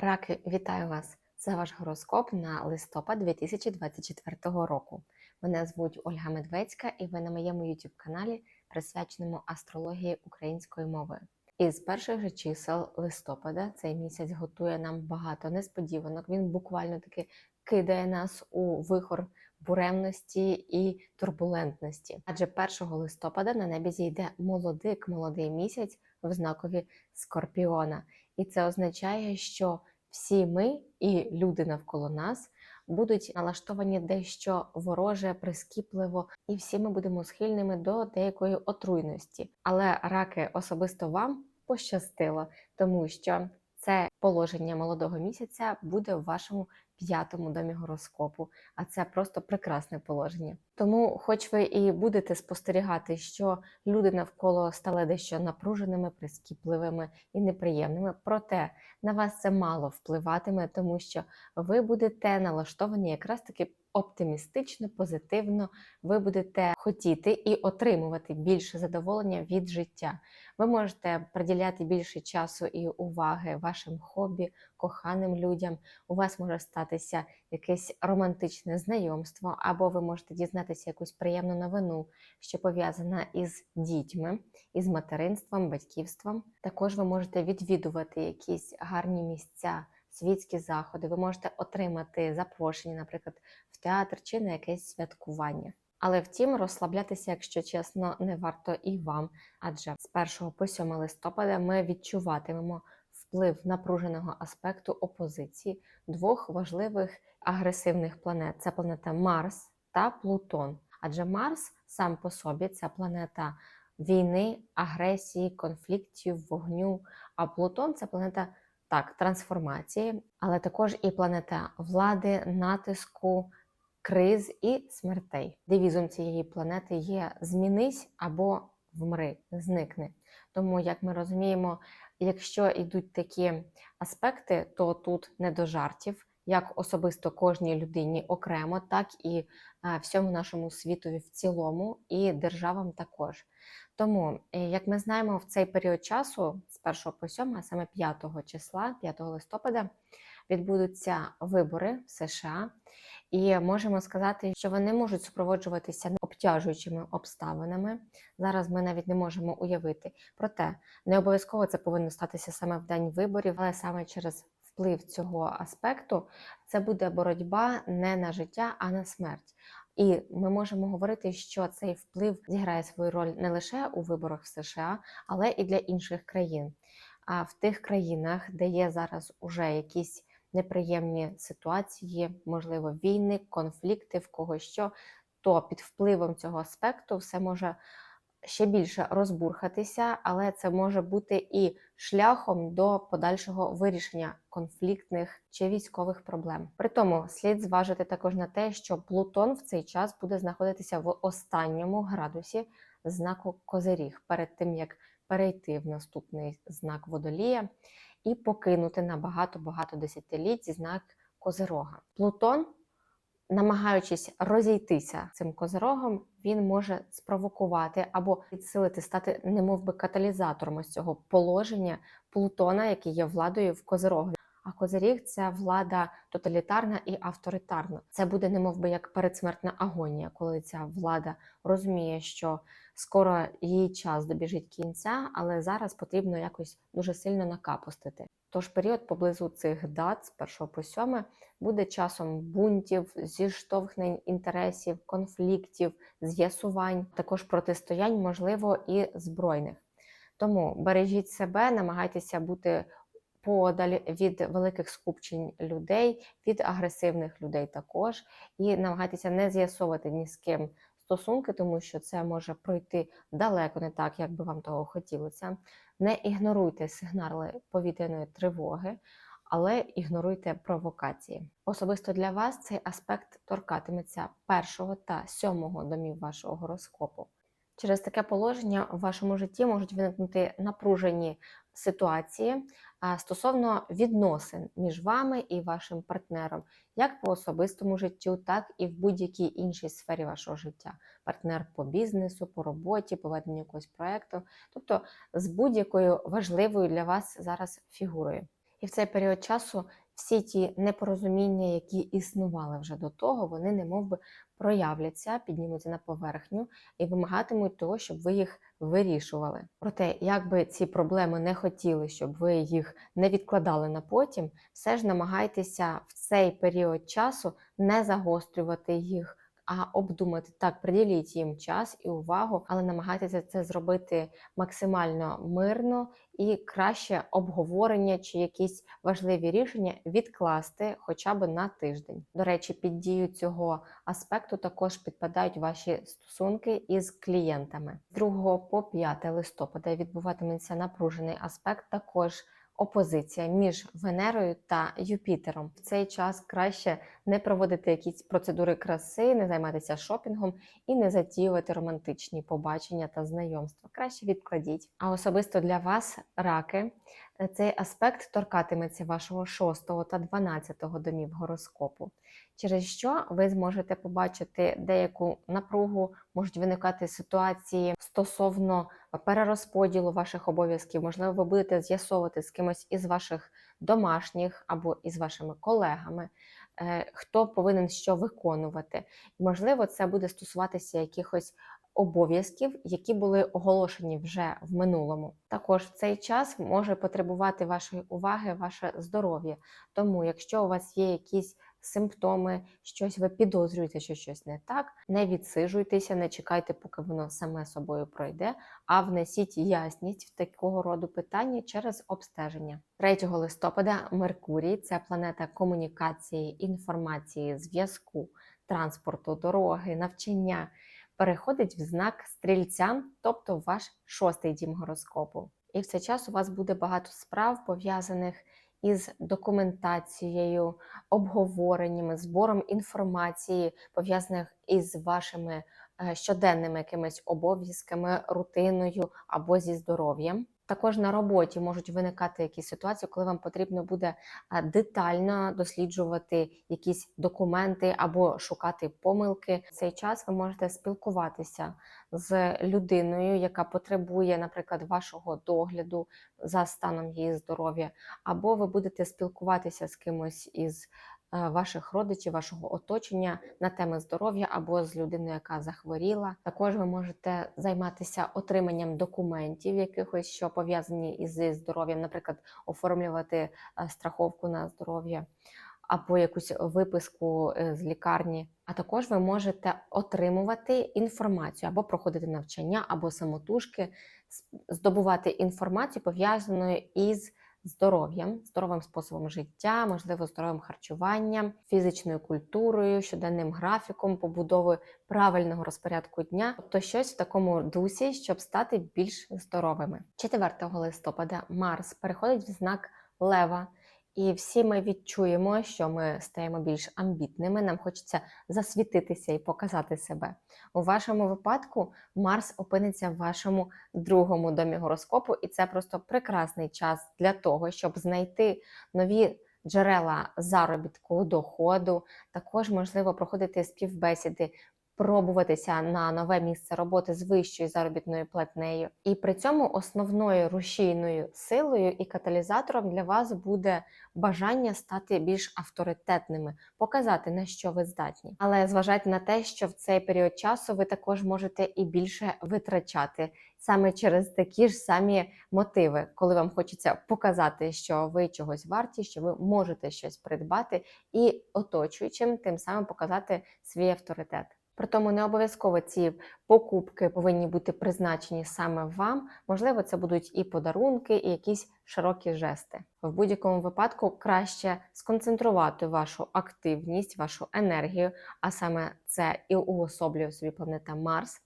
Раки, вітаю вас! Це ваш гороскоп на листопад 2024 року. Мене звуть Ольга Медведська, і ви на моєму youtube каналі присвяченому астрології українською мовою. Із перших же чисел листопада цей місяць готує нам багато несподіванок. Він буквально таки кидає нас у вихор буремності і турбулентності. Адже 1 листопада на небі зійде молодик, молодий місяць в знакові Скорпіона. І це означає, що всі ми і люди навколо нас будуть налаштовані дещо вороже, прискіпливо, і всі ми будемо схильними до деякої отруйності. Але раки особисто вам пощастило, тому що це положення молодого місяця буде в вашому п'ятому домі гороскопу, а це просто прекрасне положення. Тому, хоч ви і будете спостерігати, що люди навколо стали дещо напруженими, прискіпливими і неприємними, проте на вас це мало впливатиме, тому що ви будете налаштовані якраз таки оптимістично, позитивно, ви будете хотіти і отримувати більше задоволення від життя. Ви можете приділяти більше часу і уваги вашим хобі, коханим людям. У вас може статися якесь романтичне знайомство, або ви можете дізнатися якусь приємну новину, що пов'язана із дітьми, із материнством, батьківством. Також ви можете відвідувати якісь гарні місця. Світські заходи, ви можете отримати запрошення, наприклад, в театр чи на якесь святкування. Але втім, розслаблятися, якщо чесно, не варто і вам, адже з 1 по 7 листопада ми відчуватимемо вплив напруженого аспекту опозиції двох важливих агресивних планет: це планета Марс та Плутон. Адже Марс сам по собі це планета війни, агресії, конфліктів, вогню. А Плутон це планета так, трансформації, але також і планета влади, натиску, криз і смертей. Девізом цієї планети є змінись або вмри, зникни. Тому, як ми розуміємо, якщо йдуть такі аспекти, то тут не до жартів, як особисто кожній людині окремо, так і всьому нашому світові в цілому, і державам також. Тому, е, як ми знаємо, в цей період часу з 1 по 7, а саме 5 числа, 5 листопада, відбудуться вибори в США, і можемо сказати, що вони можуть супроводжуватися обтяжуючими обставинами. Зараз ми навіть не можемо уявити. Проте не обов'язково це повинно статися саме в день виборів, але саме через вплив цього аспекту це буде боротьба не на життя, а на смерть. І ми можемо говорити, що цей вплив зіграє свою роль не лише у виборах в США, але і для інших країн. А в тих країнах, де є зараз уже якісь неприємні ситуації, можливо, війни, конфлікти, в кого що, то під впливом цього аспекту все може ще більше розбурхатися, але це може бути і шляхом до подальшого вирішення конфліктних чи військових проблем. При тому слід зважити також на те, що Плутон в цей час буде знаходитися в останньому градусі знаку Козиріг перед тим як перейти в наступний знак водолія і покинути на багато-багато десятиліть знак Козирога. Плутон намагаючись розійтися цим козирогом, він може спровокувати або підсилити, стати немовби каталізатором ось цього положення Плутона, який є владою в козирогові. А козиріг це влада тоталітарна і авторитарна. Це буде немов би як передсмертна агонія, коли ця влада розуміє, що скоро її час добіжить кінця, але зараз потрібно якось дуже сильно накапустити. Тож період поблизу цих дат з 1 по 7 буде часом бунтів, зіштовхнень інтересів, конфліктів, з'ясувань, також протистоянь, можливо, і збройних. Тому бережіть себе, намагайтеся бути подаль від великих скупчень людей, від агресивних людей також, і намагайтеся не з'ясовувати ні з ким стосунки, тому що це може пройти далеко не так, як би вам того хотілося. Не ігноруйте сигнали повітряної тривоги, але ігноруйте провокації. Особисто для вас цей аспект торкатиметься першого та сьомого домів вашого гороскопу. Через таке положення в вашому житті можуть виникнути напружені ситуації стосовно відносин між вами і вашим партнером, як по особистому життю, так і в будь-якій іншій сфері вашого життя. Партнер по бізнесу, по роботі, по веденню якогось проєкту, тобто з будь-якою важливою для вас зараз фігурою. І в цей період часу всі ті непорозуміння, які існували вже до того, вони немов би проявляться, піднімуться на поверхню і вимагатимуть того, щоб ви їх вирішували. Проте, як би ці проблеми не хотіли, щоб ви їх не відкладали на потім, все ж намагайтеся в цей період часу не загострювати їх. А обдумати так, приділіть їм час і увагу, але намагайтеся це зробити максимально мирно і краще обговорення чи якісь важливі рішення відкласти хоча б на тиждень. До речі, під дію цього аспекту також підпадають ваші стосунки із клієнтами. З 2 по 5 листопада відбуватиметься напружений аспект також. Опозиція між Венерою та Юпітером в цей час краще не проводити якісь процедури краси, не займатися шопінгом і не затіювати романтичні побачення та знайомства. Краще відкладіть. А особисто для вас, раки, цей аспект торкатиметься вашого 6 та 12 домів гороскопу, через що ви зможете побачити деяку напругу, можуть виникати ситуації стосовно перерозподілу ваших обов'язків. Можливо, ви будете з'ясовувати з кимось із ваших домашніх або із вашими колегами, е, хто повинен що виконувати. Можливо, це буде стосуватися якихось обов'язків, які були оголошені вже в минулому. Також в цей час може потребувати вашої уваги ваше здоров'я. Тому, якщо у вас є якісь симптоми, щось ви підозрюєте, що щось не так, не відсижуйтеся, не чекайте, поки воно саме собою пройде, а внесіть ясність в такого роду питання через обстеження. 3 листопада Меркурій це планета комунікації, інформації, зв'язку, транспорту, дороги, навчання переходить в знак стрільця, тобто ваш шостий дім гороскопу. І в цей час у вас буде багато справ пов'язаних із документацією, обговореннями, збором інформації, пов'язаних із вашими е, щоденними якимись обов'язками, рутиною або зі здоров'ям. Також на роботі можуть виникати якісь ситуації, коли вам потрібно буде детально досліджувати якісь документи або шукати помилки. В цей час ви можете спілкуватися з людиною, яка потребує, наприклад, вашого догляду за станом її здоров'я, або ви будете спілкуватися з кимось із ваших родичів, вашого оточення на теми здоров'я або з людиною, яка захворіла. Також ви можете займатися отриманням документів, якихось що пов'язані із здоров'ям, наприклад, оформлювати е, страховку на здоров'я. Або якусь виписку е, з лікарні, а також ви можете отримувати інформацію або проходити навчання, або самотужки, здобувати інформацію пов'язаною із здоров'ям, здоровим способом життя, можливо, здоровим харчуванням, фізичною культурою, щоденним графіком, побудови правильного розпорядку дня, тобто щось в такому дусі, щоб стати більш здоровими. 4 листопада Марс переходить в знак Лева. І всі ми відчуємо, що ми стаємо більш амбітними. Нам хочеться засвітитися і показати себе. У вашому випадку Марс опиниться в вашому другому домі гороскопу, і це просто прекрасний час для того, щоб знайти нові джерела заробітку, доходу. Також можливо проходити співбесіди пробуватися на нове місце роботи з вищою заробітною платнею. І при цьому основною рушійною силою і каталізатором для вас буде бажання стати більш авторитетними, показати на що ви здатні. Але зважайте на те, що в цей період часу ви також можете і більше витрачати. Саме через такі ж самі мотиви, коли вам хочеться показати, що ви чогось варті, що ви можете щось придбати, і оточуючим тим самим показати свій авторитет. Притому не обов'язково ці покупки повинні бути призначені саме вам. Можливо, це будуть і подарунки, і якісь широкі жести. В будь-якому випадку краще сконцентрувати вашу активність, вашу енергію, а саме це і уособлює собі планета Марс.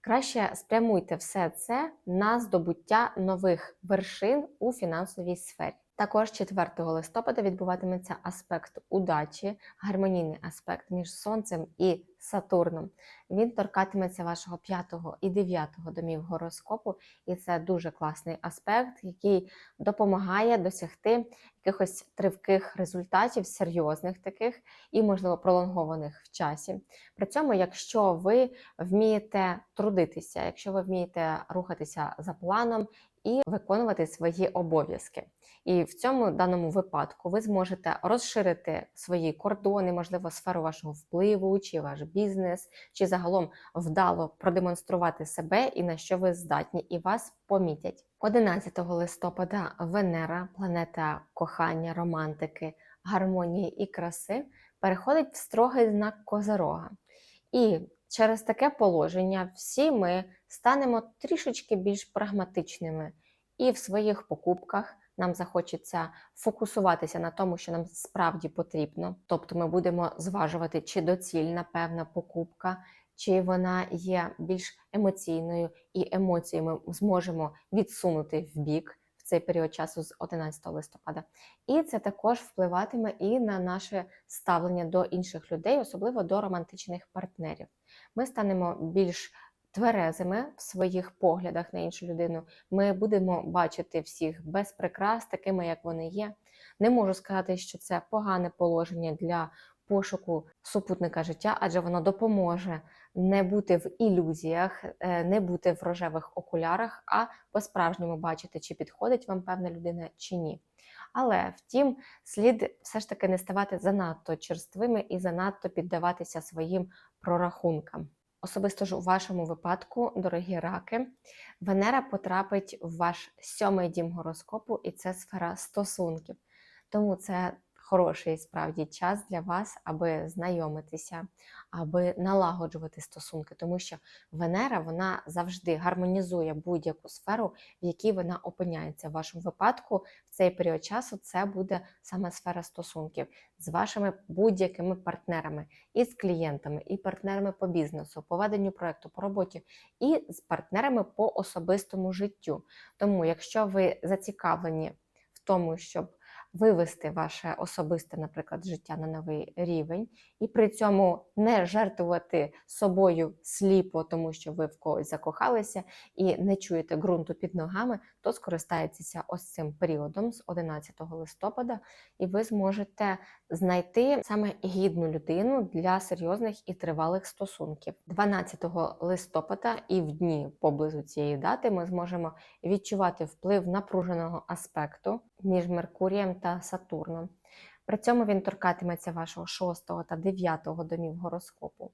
Краще спрямуйте все це на здобуття нових вершин у фінансовій сфері. Також 4 листопада відбуватиметься аспект удачі, гармонійний аспект між Сонцем і Сатурном. Він торкатиметься вашого 5 і 9 домів гороскопу, і це дуже класний аспект, який допомагає досягти якихось тривких результатів, серйозних таких і, можливо, пролонгованих в часі. При цьому, якщо ви вмієте трудитися, якщо ви вмієте рухатися за планом і виконувати свої обов'язки. І в цьому даному випадку ви зможете розширити свої кордони, можливо, сферу вашого впливу, чи ваш бізнес, чи загалом вдало продемонструвати себе і на що ви здатні, і вас помітять. 11 листопада Венера, планета кохання, романтики, гармонії і краси, переходить в строгий знак Козерога. І через таке положення всі ми станемо трішечки більш прагматичними і в своїх покупках. Нам захочеться фокусуватися на тому, що нам справді потрібно. Тобто ми будемо зважувати, чи доцільна певна покупка, чи вона є більш емоційною, і емоції ми зможемо відсунути в бік в цей період часу з 11 листопада. І це також впливатиме і на наше ставлення до інших людей, особливо до романтичних партнерів. Ми станемо більш тверезими в своїх поглядах на іншу людину. Ми будемо бачити всіх без прикрас, такими як вони є. Не можу сказати, що це погане положення для пошуку супутника життя, адже воно допоможе не бути в ілюзіях, е, не бути в рожевих окулярах, а по-справжньому бачити, чи підходить вам певна людина чи ні. Але втім, слід все ж таки не ставати занадто черствими і занадто піддаватися своїм прорахункам. Особисто ж у вашому випадку, дорогі раки, Венера потрапить в ваш сьомий дім гороскопу, і це сфера стосунків. Тому це хороший справді час для вас, аби знайомитися, аби налагоджувати стосунки, тому що Венера вона завжди гармонізує будь-яку сферу, в якій вона опиняється. В вашому випадку в цей період часу це буде саме сфера стосунків з вашими будь-якими партнерами, і з клієнтами, і партнерами по бізнесу, по веденню проекту, по роботі, і з партнерами по особистому життю. Тому, якщо ви зацікавлені в тому, щоб вивести ваше особисте, наприклад, життя на новий рівень, і при цьому не жертвувати собою сліпо, тому що ви в когось закохалися і не чуєте ґрунту під ногами, то скористаєтеся ось цим періодом з 11 листопада, і ви зможете знайти саме гідну людину для серйозних і тривалих стосунків. 12 листопада і в дні поблизу цієї дати ми зможемо відчувати вплив напруженого аспекту між Меркурієм та Сатурном. При цьому він торкатиметься вашого 6 та 9 домів гороскопу.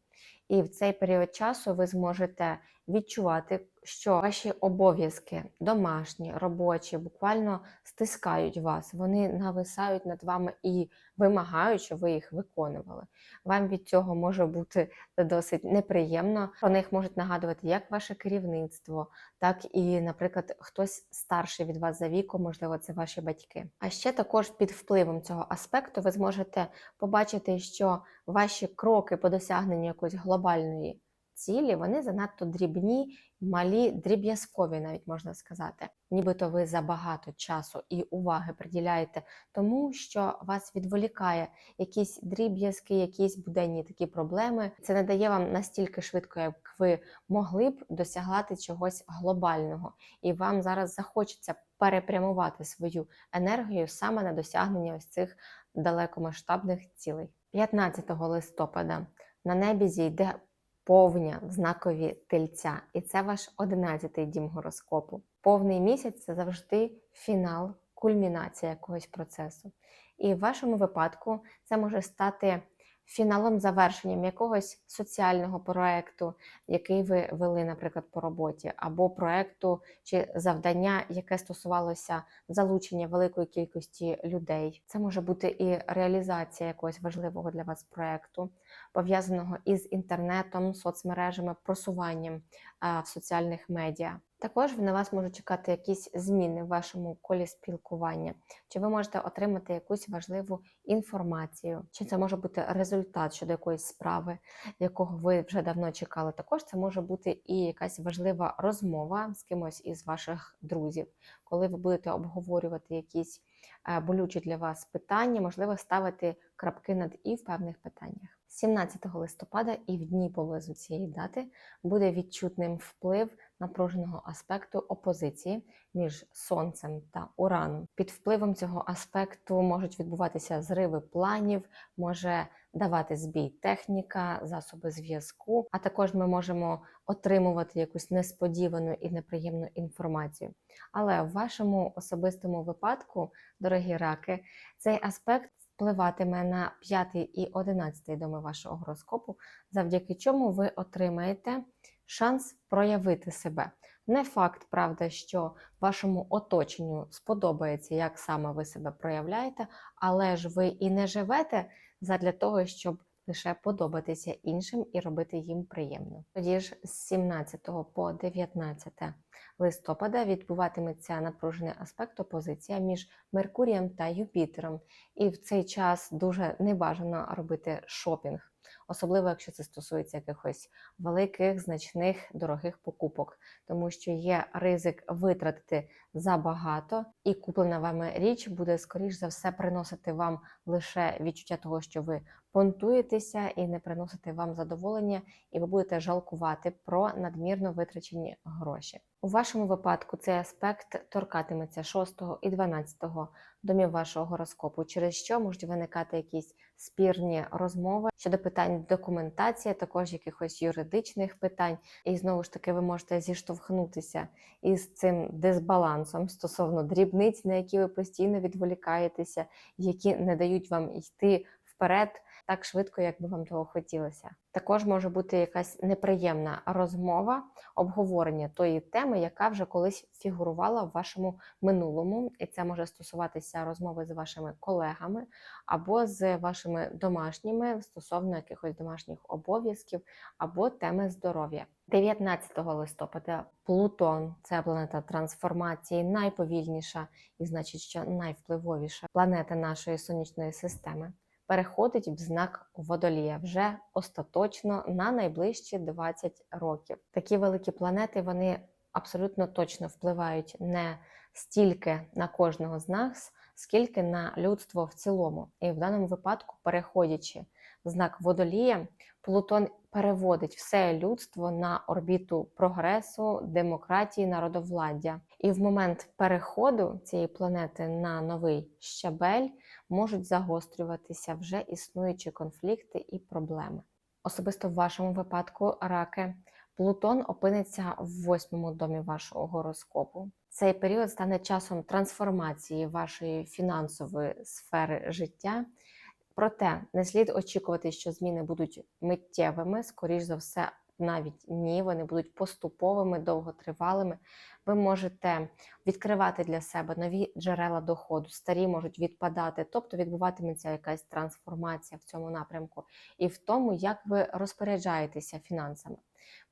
І в цей період часу ви зможете відчувати, що ваші обов'язки домашні, робочі, буквально стискають вас, вони нависають над вами і вимагають, щоб ви їх виконували. Вам від цього може бути досить неприємно. Про них можуть нагадувати як ваше керівництво, так і, наприклад, хтось старший від вас за віком, можливо, це ваші батьки. А ще також під впливом цього аспекту ви зможете побачити, що ваші кроки по досягненню якоїсь глобальної цілі, вони занадто дрібні, малі, дріб'язкові, навіть можна сказати. Нібито ви забагато часу і уваги приділяєте тому, що вас відволікає якісь дріб'язки, якісь буденні такі проблеми. Це не дає вам настільки швидко, як ви могли б досягати чогось глобального, і вам зараз захочеться перепрямувати свою енергію саме на досягнення ось цих далекомасштабних цілей. 15 листопада на небі зійде повня в знакові тельця, і це ваш 11-й дім гороскопу. Повний місяць це завжди фінал, кульмінація якогось процесу. І в вашому випадку це може стати фіналом завершенням якогось соціального проекту, який ви вели, наприклад, по роботі, або проекту чи завдання, яке стосувалося залучення великої кількості людей. Це може бути і реалізація якогось важливого для вас проекту, пов'язаного із інтернетом, соцмережами, просуванням в соціальних медіа. Також на вас можуть чекати якісь зміни в вашому колі спілкування, чи ви можете отримати якусь важливу інформацію, чи це може бути результат щодо якоїсь справи, якого ви вже давно чекали. Також це може бути і якась важлива розмова з кимось із ваших друзів, коли ви будете обговорювати якісь е, болючі для вас питання, можливо, ставити крапки над і в певних питаннях. 17 листопада і в дні поблизу цієї дати буде відчутним вплив напруженого аспекту опозиції між Сонцем та Ураном. Під впливом цього аспекту можуть відбуватися зриви планів, може давати збій техніка, засоби зв'язку, а також ми можемо отримувати якусь несподівану і неприємну інформацію. Але в вашому особистому випадку, дорогі раки, цей аспект впливатиме на 5 і 11 доми вашого гороскопу, завдяки чому ви отримаєте шанс проявити себе. Не факт, правда, що вашому оточенню сподобається, як саме ви себе проявляєте, але ж ви і не живете задля того, щоб лише подобатися іншим і робити їм приємно. Тоді ж з 17 по 19 листопада відбуватиметься напружений аспект опозиція між Меркурієм та Юпітером, і в цей час дуже небажано робити шопінг. Особливо, якщо це стосується якихось великих, значних, дорогих покупок, тому що є ризик витратити забагато, і куплена вами річ буде, скоріш за все, приносити вам лише відчуття того, що ви понтуєтеся і не приносити вам задоволення, і ви будете жалкувати про надмірно витрачені гроші. У вашому випадку цей аспект торкатиметься 6 і 12 домів вашого гороскопу, через що можуть виникати якісь спірні розмови щодо питань документації, також якихось юридичних питань. І знову ж таки, ви можете зіштовхнутися із цим дисбалансом стосовно дрібниць, на які ви постійно відволікаєтеся, які не дають вам йти вперед так швидко, як би вам того хотілося. Також може бути якась неприємна розмова, обговорення тої теми, яка вже колись фігурувала в вашому минулому, і це може стосуватися розмови з вашими колегами або з вашими домашніми стосовно якихось домашніх обов'язків або теми здоров'я. 19 листопада Плутон це планета трансформації, найповільніша і, значить, що найвпливовіша планета нашої сонячної системи переходить в знак водолія вже остаточно на найближчі 20 років. Такі великі планети вони абсолютно точно впливають не стільки на кожного з нас, скільки на людство в цілому. І в даному випадку, переходячи в знак водолія, Плутон переводить все людство на орбіту прогресу, демократії, народовладдя. І в момент переходу цієї планети на новий щабель можуть загострюватися вже існуючі конфлікти і проблеми. Особисто в вашому випадку, раки, Плутон опиниться в восьмому домі вашого гороскопу. Цей період стане часом трансформації вашої фінансової сфери життя. Проте не слід очікувати, що зміни будуть миттєвими, скоріш за все, навіть ні, вони будуть поступовими, довготривалими. Ви можете відкривати для себе нові джерела доходу, старі можуть відпадати, тобто відбуватиметься якась трансформація в цьому напрямку і в тому, як ви розпоряджаєтеся фінансами.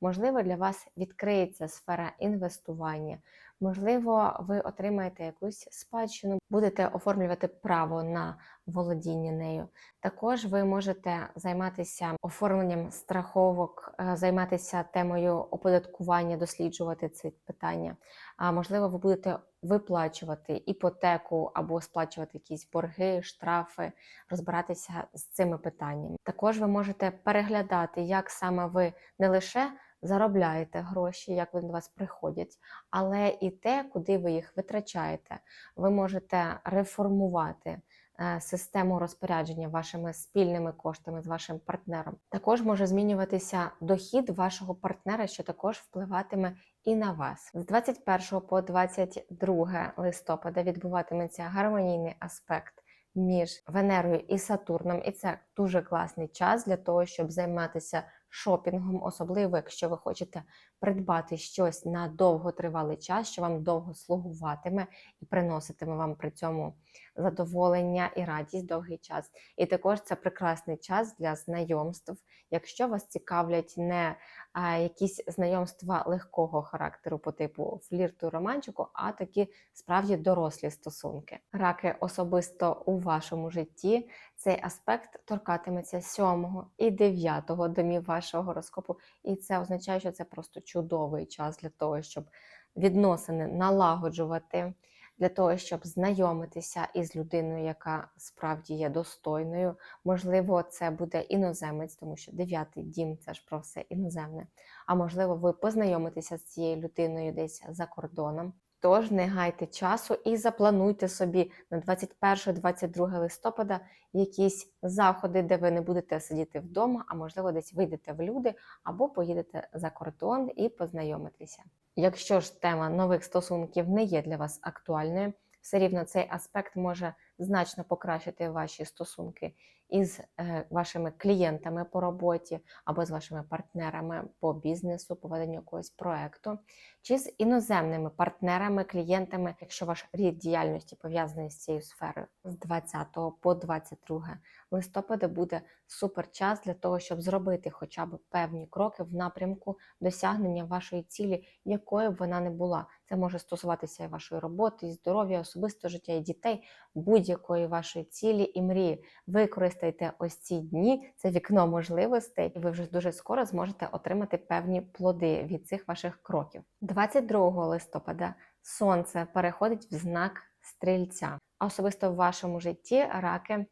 Можливо, для вас відкриється сфера інвестування, можливо, ви отримаєте якусь спадщину, будете оформлювати право на володіння нею. Також ви можете займатися оформленням страховок, е, займатися темою оподаткування, досліджувати ці питання. А можливо, ви будете виплачувати іпотеку або сплачувати якісь борги, штрафи, розбиратися з цими питаннями. Також ви можете переглядати, як саме ви не лише заробляєте гроші, як вони до вас приходять, але і те, куди ви їх витрачаєте. Ви можете реформувати. Е, систему розпорядження вашими спільними коштами з вашим партнером. Також може змінюватися дохід вашого партнера, що також впливатиме і на вас. З 21 по 22 листопада відбуватиметься гармонійний аспект. Між Венерою і Сатурном, і це дуже класний час для того, щоб займатися шопінгом, особливо якщо ви хочете придбати щось на довготривалий час, що вам довго слугуватиме і приноситиме вам при цьому задоволення і радість довгий час. І також це прекрасний час для знайомств, якщо вас цікавлять не якісь знайомства легкого характеру по типу флірту романчику, а такі справді дорослі стосунки. Раки особисто у вашому житті цей аспект торкатиметься 7 і 9 домів вашого гороскопу, і це означає, що це просто чудовий час для того, щоб відносини налагоджувати, для того, щоб знайомитися із людиною, яка справді є достойною. Можливо, це буде іноземець, тому що дев'ятий дім це ж про все іноземне. А можливо, ви познайомитеся з цією людиною десь за кордоном. Тож не гайте часу і заплануйте собі на 21-22 листопада якісь заходи, де ви не будете сидіти вдома, а можливо, десь вийдете в люди або поїдете за кордон і познайомитеся. Якщо ж тема нових стосунків не є для вас актуальною, все рівно цей аспект може значно покращити ваші стосунки із е, вашими клієнтами по роботі або з вашими партнерами по бізнесу, по веденню якогось проекту, чи з іноземними партнерами, клієнтами, якщо ваш рід діяльності пов'язаний з цією сферою. З 20 по 22 листопада буде супер час для того, щоб зробити хоча б певні кроки в напрямку досягнення вашої цілі, якою б вона не була. Це може стосуватися і вашої роботи, і здоров'я, особистого життя, і дітей, будь-якої вашої цілі і мрії. Використайте ось ці дні, це вікно можливостей, і ви вже дуже скоро зможете отримати певні плоди від цих ваших кроків. 22 листопада сонце переходить в знак стрільця. А особисто в вашому житті раки.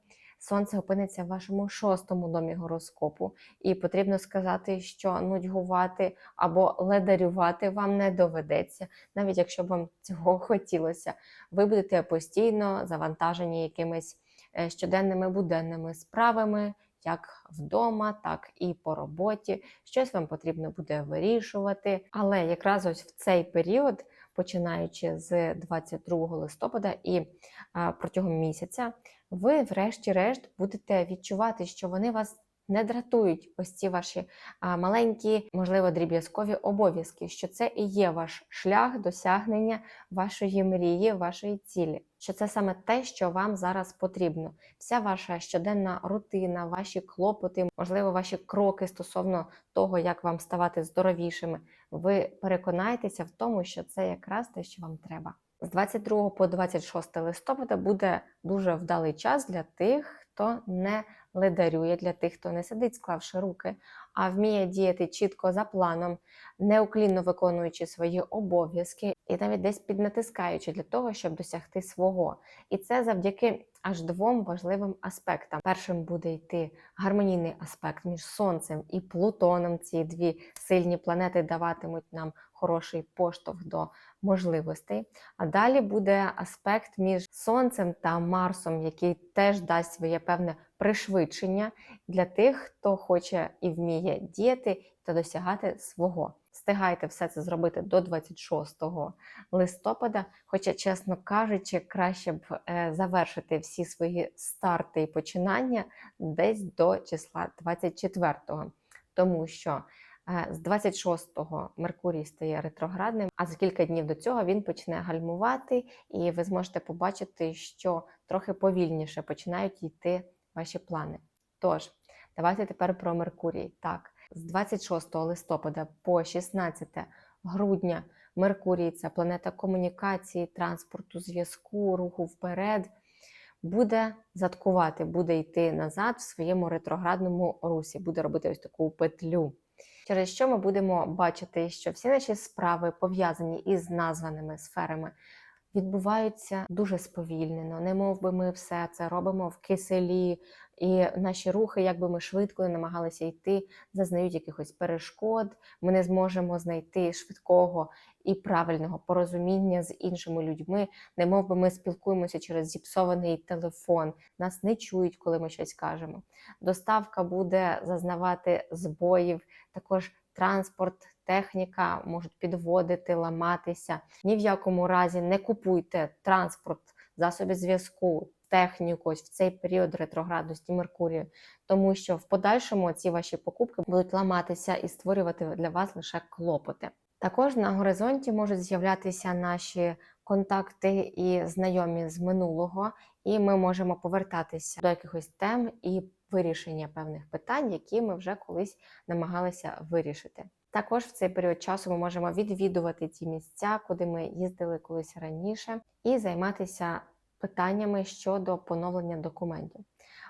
Сонце опиниться в вашому шостому домі гороскопу, і потрібно сказати, що нудьгувати або ледарювати вам не доведеться, навіть якщо б вам цього хотілося. Ви будете постійно завантажені якимись е, щоденними буденними справами, як вдома, так і по роботі. Щось вам потрібно буде вирішувати. Але якраз ось в цей період, починаючи з 22 листопада і протягом місяця, ви, врешті-решт, будете відчувати, що вони вас не дратують ось ці ваші маленькі, можливо, дріб'язкові обов'язки, що це і є ваш шлях досягнення вашої мрії, вашої цілі. Що це саме те, що вам зараз потрібно. Вся ваша щоденна рутина, ваші клопоти, можливо, ваші кроки стосовно того, як вам ставати здоровішими. Ви переконаєтеся в тому, що це якраз те, що вам треба. З 22 по 26 листопада буде дуже вдалий час для тих, хто не ледарює, для тих, хто не сидить, склавши руки, а вміє діяти чітко за планом, неуклінно виконуючи свої обов'язки і навіть десь піднатискаючи для того, щоб досягти свого. І це завдяки аж двом важливим аспектам. Першим буде йти гармонійний аспект між сонцем і Плутоном. Ці дві сильні планети даватимуть нам хороший поштовх до можливостей. А далі буде аспект між сонцем та Марсом, який теж дасть своє певне пришвидшення для тих, хто хоче і вміє діяти та досягати свого. Встигайте все це зробити до 26 листопада. Хоча, чесно кажучи, краще б е, завершити всі свої старти і починання десь до числа 24-го, тому що з 26-го Меркурій стає ретроградним, а за кілька днів до цього він почне гальмувати, і ви зможете побачити, що трохи повільніше починають йти ваші плани. Тож, давайте тепер про Меркурій. Так, з 26 листопада по 16 грудня Меркурій це планета комунікації, транспорту, зв'язку, руху вперед. Буде заткувати, буде йти назад в своєму ретроградному русі, буде робити ось таку петлю. Через що ми будемо бачити, що всі наші справи пов'язані із названими сферами відбуваються дуже сповільнено, не мов би ми все це робимо в киселі, і наші рухи, якби ми швидко намагалися йти, зазнають якихось перешкод. Ми не зможемо знайти швидкого і правильного порозуміння з іншими людьми, не мов би ми спілкуємося через зіпсований телефон, нас не чують, коли ми щось кажемо. Доставка буде зазнавати збоїв, також транспорт, техніка можуть підводити, ламатися. Ні в якому разі не купуйте транспорт, засоби зв'язку. Техніку ось в цей період ретроградності Меркурію, тому що в подальшому ці ваші покупки будуть ламатися і створювати для вас лише клопоти. Також на горизонті можуть з'являтися наші контакти і знайомі з минулого, і ми можемо повертатися до якихось тем і вирішення певних питань, які ми вже колись намагалися вирішити. Також в цей період часу ми можемо відвідувати ті місця, куди ми їздили колись раніше, і займатися питаннями щодо поновлення документів.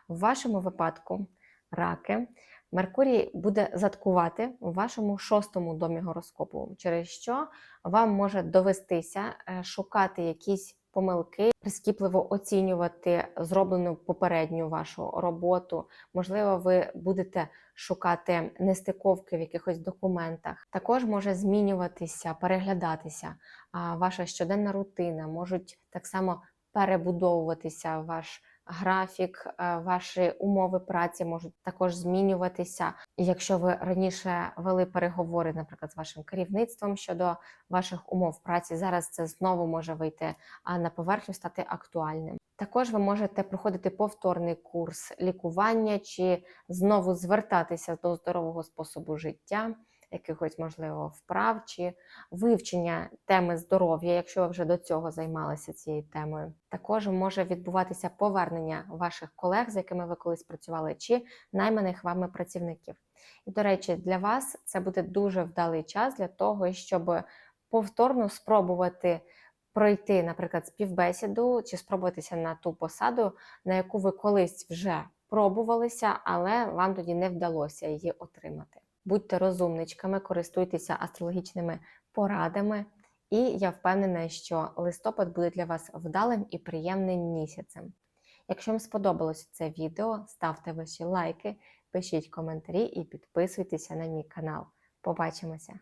В вашому випадку, раки, Меркурій буде заткувати у вашому шостому домі гороскопу, через що вам може довестися е, шукати якісь помилки, прискіпливо оцінювати зроблену попередню вашу роботу. Можливо, ви будете шукати нестиковки в якихось документах. Також може змінюватися, переглядатися ваша щоденна рутина, можуть так само перебудовуватися ваш графік, е, ваші умови праці можуть також змінюватися. Якщо ви раніше вели переговори, наприклад, з вашим керівництвом щодо ваших умов праці, зараз це знову може вийти на поверхню, стати актуальним. Також ви можете проходити повторний курс лікування чи знову звертатися до здорового способу життя, якихось, можливо, вправ чи вивчення теми здоров'я, якщо ви вже до цього займалися цією темою. Також може відбуватися повернення ваших колег, з якими ви колись працювали, чи найманих вами працівників. І, до речі, для вас це буде дуже вдалий час для того, щоб повторно спробувати пройти, наприклад, співбесіду чи спробуватися на ту посаду, на яку ви колись вже пробувалися, але вам тоді не вдалося її отримати. Будьте розумничками, користуйтеся астрологічними порадами, і я впевнена, що листопад буде для вас вдалим і приємним місяцем. Якщо вам сподобалось це відео, ставте ваші лайки, пишіть коментарі і підписуйтеся на мій канал. Побачимося!